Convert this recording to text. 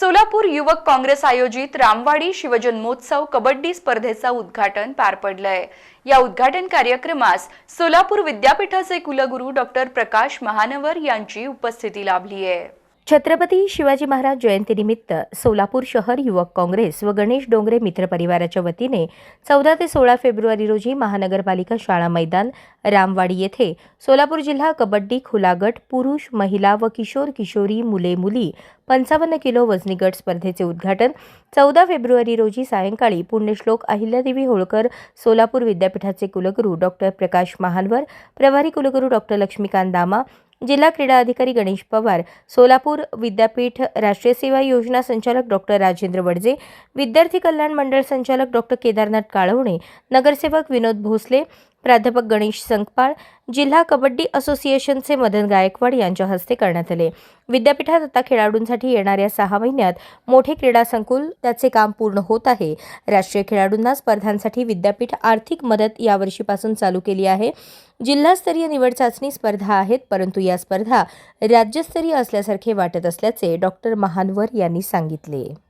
सोलापूर युवक काँग्रेस आयोजित रामवाडी शिवजन्मोत्सव कबड्डी स्पर्धेचं उद्घाटन पार पडलंय. या उद्घाटन कार्यक्रमास सोलापूर विद्यापीठाचे कुलगुरू डॉक्टर प्रकाश महानवर यांची उपस्थिती लाभली आहे छत्रपती शिवाजी महाराज जयंतीनिमित्त सोलापूर शहर युवक काँग्रेस व गणेश डोंगरे मित्र परिवाराच्या वतीने चौदा ते सोळा फेब्रुवारी रोजी महानगरपालिका शाळा मैदान रामवाडी येथे सोलापूर जिल्हा कबड्डी खुला गट पुरुष महिला व किशोर किशोरी मुले मुली पंचावन्न किलो वजनी गट स्पर्धेचे उद्घाटन चौदा फेब्रुवारी रोजी सायंकाळी पुण्यश्लोक अहिल्यादेवी होळकर सोलापूर विद्यापीठाचे कुलगुरू डॉक्टर प्रकाश महानवर प्रभारी कुलगुरू डॉक्टर लक्ष्मीकांत दामा जिल्हा क्रीडा अधिकारी गणेश पवार सोलापूर विद्यापीठ राष्ट्रीय सेवा योजना संचालक डॉक्टर राजेंद्र वडजे विद्यार्थी कल्याण मंडळ संचालक डॉक्टर केदारनाथ काळवणे नगरसेवक विनोद भोसले प्राध्यापक गणेश संकपाळ जिल्हा कबड्डी असोसिएशनचे मदन गायकवाड यांच्या हस्ते करण्यात आले. विद्यापीठात आता खेळाडूंसाठी येणाऱ्या सहा महिन्यात मोठे क्रीडा संकुल त्याचे काम पूर्ण होत आहे. राष्ट्रीय खेळाडूंना स्पर्धांसाठी विद्यापीठ आर्थिक मदत यावर्षीपासून चालू केली आहे. जिल्हास्तरीय निवड चाचणी स्पर्धा आहेत परंतु या स्पर्धा राज्यस्तरीय असल्यासारखे वाटत असल्याचे डॉक्टर महानवर यांनी सांगितले.